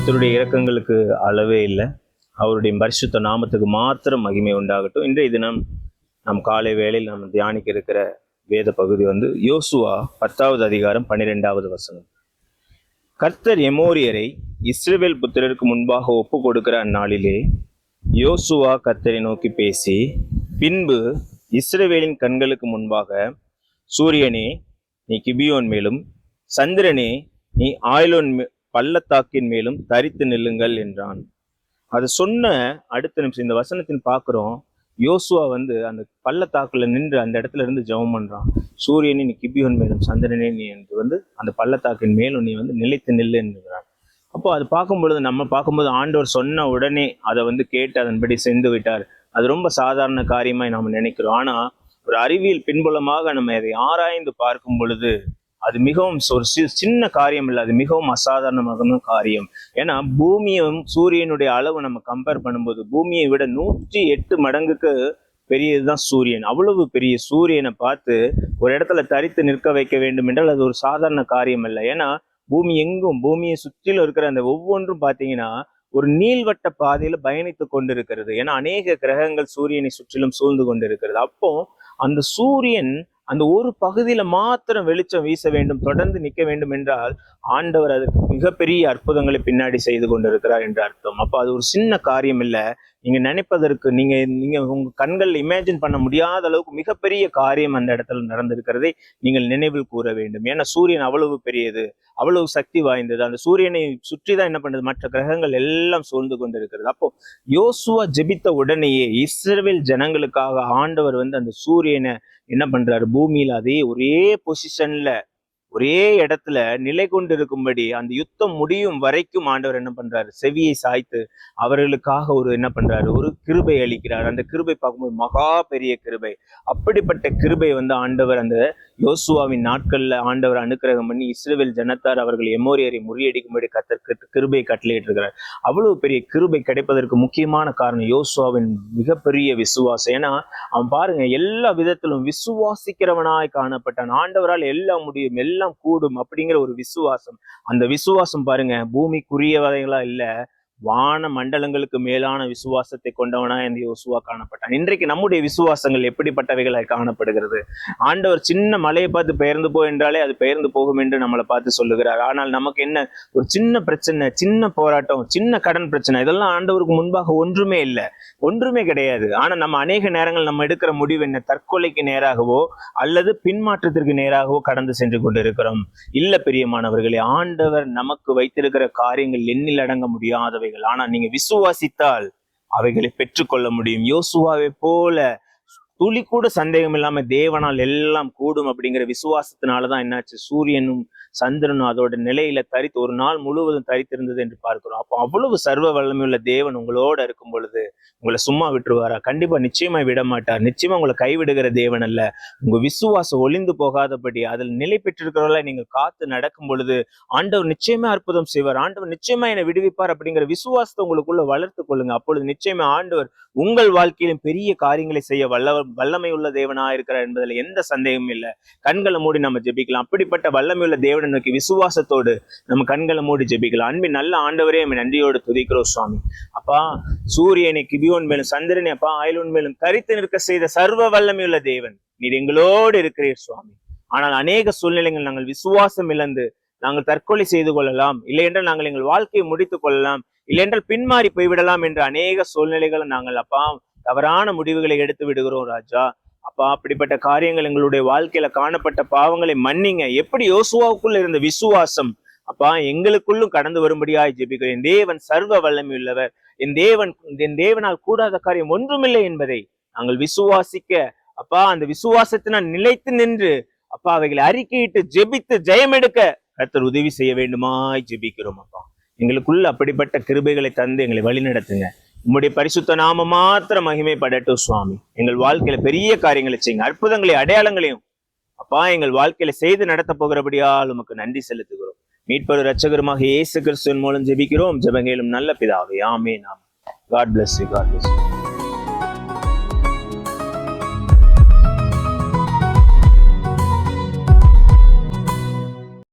கத்தருடைய இறக்கங்களுக்கு அளவே இல்லை. அவருடைய பரிசுத்த நாமத்துக்கு மாத்திரம் மகிமை உண்டாகட்டும். இன்றைய தினம் நம் காலை வேளையில் நம்ம தியானிக்க இருக்கிற வேத பகுதி வந்து யோசுவா பத்தாவது அதிகாரம் பன்னிரெண்டாவது வசனம். கர்த்தர் எமோரியரை இஸ்ரவேல் புத்திரருக்கு முன்பாக ஒப்பு கொடுக்கிற அந்நாளிலே யோசுவா கர்த்தரை நோக்கி பேசி பின்பு இஸ்ரவேலின் கண்களுக்கு முன்பாக சூரியனே நீ கிபியோன் மேலும் சந்திரனே நீ ஆயிலோன் மே- பள்ளத்தாக்கின் மேலும் தரித்து நில்லுங்கள் என்றான். அது சொன்ன அடுத்த நிமிஷம் இந்த வசனத்தின் பார்க்குறோம் யோசுவா வந்து அந்த பள்ளத்தாக்குல நின்று அந்த இடத்துல இருந்து ஜெபம் பண்றான். சூரியனே நீ கிபியோன் மேலும் சந்திரனே நீ என்று வந்து அந்த பள்ளத்தாக்கின் மேலும் நீ வந்து நிலைத்து நில்லு என்கிறான் அப்போ அது பார்க்கும் பொழுது நம்ம பார்க்கும்போது ஆண்டவர் சொன்ன உடனே அதை வந்து கேட்டு அதன்படி சென்று விட்டார். அது ரொம்ப சாதாரண காரியமாய் நாம் நினைக்கிறோம். ஆனா ஒரு அறிவியல் பின்புலமாக நம்ம அதை ஆராய்ந்து பார்க்கும் பொழுது அது மிகவும் ஒரு சி- சின்ன காரியம் இல்லை அது மிகவும் அசாதாரணமான காரியம். ஏன்னா பூமியும் சூரியனுடைய அளவு நம்ம கம்பேர் பண்ணும்போது பூமியை விட நூற்றி எட்டு மடங்குக்கு பெரியதுதான் சூரியன். அவ்வளவு பெரிய சூரியனை பார்த்து ஒரு இடத்துல தரித்து நிற்க வைக்க வேண்டும் என்றால் அது ஒரு சாதாரண காரியம் இல்லை. ஏன்னா பூமி எங்கும் பூமியை சுற்றிலும் இருக்கிற அந்த ஒவ்வொன்றும் பார்த்தீங்கன்னா ஒரு நீள்வட்ட பாதையில பயணித்து கொண்டிருக்கிறது. ஏன்னா அநேக கிரகங்கள் சூரியனை சுற்றிலும் சூழ்ந்து கொண்டிருக்கிறது. அப்போ அந்த சூரியன் அந்த ஒரு பகுதியில் மாத்திரம் வெளிச்சம் வீச வேண்டும் தொடர்ந்து நிற்க வேண்டும் என்றால் ஆண்டவர் அதுக்கு மிகப்பெரிய அற்புதங்களை பின்னாடி செய்து கொண்டிருக்கிறார் என்று அர்த்தம். அப்போ அது ஒரு சின்ன காரியம் இல்லை நீங்கள் நினைப்பதற்கு நீங்கள் நீங்கள் உங்கள் கண்கள் இமேஜின் பண்ண முடியாத அளவுக்கு மிகப்பெரிய காரியம் அந்த இடத்துல நடந்திருக்கிறதை நீங்கள் நினைவில் கூற வேண்டும். ஏன்னா சூரியன் அவ்வளவு பெரியது அவ்வளவு சக்தி வாய்ந்தது. அந்த சூரியனை சுற்றி தான் என்ன பண்ணுறது மற்ற கிரகங்கள் எல்லாம் சூழ்ந்து கொண்டிருக்கிறது. அப்போ யோசுவா ஜெபித்த உடனேயே இஸ்ரேல் ஜனங்களுக்காக ஆண்டவர் வந்து அந்த சூரியனை என்ன பண்றாரு? பூமியில அதே ஒரே பொசிஷன்ல ஒரே இடத்துல நிலை கொண்டிருக்கும்படி அந்த யுத்தம் முடியும் வரைக்கும் ஆண்டவர் என்ன பண்றாரு? செவியை சாய்த்து அவர்களுக்காக ஒரு என்ன பண்றாரு? ஒரு கிருபை அளிக்கிறார். அந்த கிருபை பார்க்கும்போது மகா பெரிய கிருபை. அப்படிப்பட்ட கிருபை வந்து ஆண்டவர் அந்த யோசுவாவின் நாட்களில் ஆண்டவர் அனுக்கிரகம் பண்ணி இஸ்ரவேல் ஜனத்தார் அவர்கள் எமோரியரை முறியடிக்கும்படி கத்தற்கு கிருபை கட்டளையிட்டிருக்கிறார். அவ்வளவு பெரிய கிருபை கிடைப்பதற்கு முக்கியமான காரணம் யோசுவாவின் மிகப்பெரிய விசுவாசம். ஏன்னா அவன் பாருங்க எல்லா விதத்திலும் விசுவாசிக்கிறவனாய் காணப்பட்டான். ஆண்டவரால் எல்லாம் முடியும் எல்லாம் கூடும் அப்படிங்கிற ஒரு விசுவாசம். அந்த விசுவாசம் பாருங்க பூமிக்குரியவதைகளா இல்லை வான மண்டலங்களுக்கு மேலான விசுவாசத்தை கொண்டவனா இந்த யோசுவா காணப்பட்டான். இன்றைக்கு நம்முடைய விசுவாசங்கள் எப்படிப்பட்டவைகளாய் காணப்படுகிறது? ஆண்டவர் சின்ன மலையை பார்த்து பெயர்ந்து போ என்றாலே அது பெயர்ந்து போகும் என்று நம்மளை பார்த்து சொல்லுகிறார். ஆனால் நமக்கு என்ன? ஒரு சின்ன பிரச்சனை சின்ன போராட்டம் சின்ன கடன் பிரச்சனை இதெல்லாம் ஆண்டவருக்கு முன்பாக ஒன்றுமே இல்லை. ஒன்றுமே கிடையாது. ஆனால் நம்ம அநேக நேரங்கள் நம்ம எடுக்கிற முடிவு என்ன? தற்கொலைக்கு நேராகவோ அல்லது பின்மாற்றத்திற்கு நேராகவோ கடந்து சென்று கொண்டிருக்கிறோம். இல்ல பிரியமானவர்களே ஆண்டவர் நமக்கு வைத்திருக்கிற காரியங்கள் எண்ணில் அடங்க முடியாதவை அவைகள். ஆனா நீங்க விசுவாசித்தால் அவைகளை பெற்றுக்கொள்ள முடியும். யோசுவாவை போல துளி கூட சந்தேகம் இல்லாம தேவனால் எல்லாம் கூடும் அப்படிங்கிற விசுவாசத்தினாலதான் என்னாச்சு? சூரியனும் சந்திரனும் அதோட நிலையில தரித்து ஒரு நாள் முழுவதும் தரித்திருந்தது என்று பார்க்கிறோம். அப்போ அவ்வளவு சர்வ வல்லமையுள்ள தேவன் உங்களோட இருக்கும் பொழுது உங்களை சும்மா விட்டுருவாரா? கண்டிப்பா நிச்சயமா விட மாட்டார். நிச்சயமா உங்களை கைவிடுகிற தேவன் அல்ல. உங்க விசுவாசம் ஒளிந்து போகாதபடி அதில் நிலை பெற்றிருக்கிறவர்களை நீங்கள் காத்து நடக்கும் பொழுது ஆண்டவர் நிச்சயமா அற்புதம் செய்வார். ஆண்டவர் நிச்சயமா என்னை விடுவிப்பார் அப்படிங்கிற விசுவாசத்தை உங்களுக்குள்ள வளர்த்து கொள்ளுங்க. அப்பொழுது நிச்சயமா ஆண்டவர் உங்கள் வாழ்க்கையிலும் பெரிய காரியங்களை செய்ய வல்ல வல்லமை உள்ள தேவனா இருக்கிறார் என்பதில் எந்த சந்தேகமும் இல்லை. கண்களை மூடி நம்ம ஜெபிக்கலாம். அப்படிப்பட்ட வல்லமையுள்ள தேவன் நோக்கி விசுவாசத்தோடு நம்ம கண்களை மூடி ஜெபிக்கலாம். அன்பின் நல்ல ஆண்டவரே நம்ம நன்றியோடு துதிக்கிறோம் சுவாமி. அப்பா சூரியனை கிபியோன் மேலும் சந்திரனை அப்பா ஆயிலோன் மேலும் கரித்து நிற்க செய்த சர்வ வல்லமையுள்ள தேவன். நீர் எங்களோடு இருக்கிறீர் சுவாமி. ஆனால் அநேக சூழ்நிலைகள் நாங்கள் விசுவாசம் இழந்து நாங்கள் தற்கொலை செய்து கொள்ளலாம். இல்லையென்றால் நாங்கள் எங்கள் வாழ்க்கையை முடித்துக் கொள்ளலாம். இல்லையென்றால் பின்மாறி போய்விடலாம் என்ற அநேக சூழ்நிலைகளை நாங்கள் அப்பா தவறான முடிவுகளை எடுத்து விடுகிறோம் ராஜா. அப்பா அப்படிப்பட்ட காரியங்கள் எங்களுடைய வாழ்க்கையில காணப்பட்ட பாவங்களை மன்னிங்க. எப்படி யோசுவாவுக்குள்ள இருந்த விசுவாசம்? அப்பா எங்களுக்குள்ளும் கடந்து வரும்படியாய் ஜெபிக்கிறேன் தேவன் சர்வ வல்லமை உள்ளவர். என் தேவன் என் தேவனால் கூடாத காரியம் ஒன்றுமில்லை என்பதை நாங்கள் விசுவாசிக்க அப்பா அந்த விசுவாசத்தினால் நிலைத்து நின்று அப்பா அவைகளை அறிக்கையிட்டு ஜெபித்து ஜெயம் எடுக்க கர்த்தர் உதவி செய்ய வேண்டுமாய் ஜெபிக்கிறோம் அப்பா. எங்களுக்குள்ள அப்படிப்பட்ட கிருபைகளை தந்து எங்களை வழிநடத்துங்க. உம்முடைய பரிசுத்த நாம மாத்திரம் மகிமைப்படட்டும் சுவாமி. எங்கள் வாழ்க்கையில பெரிய காரியங்களை செய்யுங்க. அற்புதங்களை அடையாளங்களையும். அப்பா எங்கள் வாழ்க்கையில செய்து நடத்த போகிறபடியால் உமக்கு நன்றி செலுத்துகிறோம். மீட்பரு ரச்சகருமாக இயேசு கிறிஸ்துவின் மூலம் ஜெபிக்கிறோம். ஜெபங்கேலும் நல்ல பிதாவே. ஆமே நாம் God bless you God bless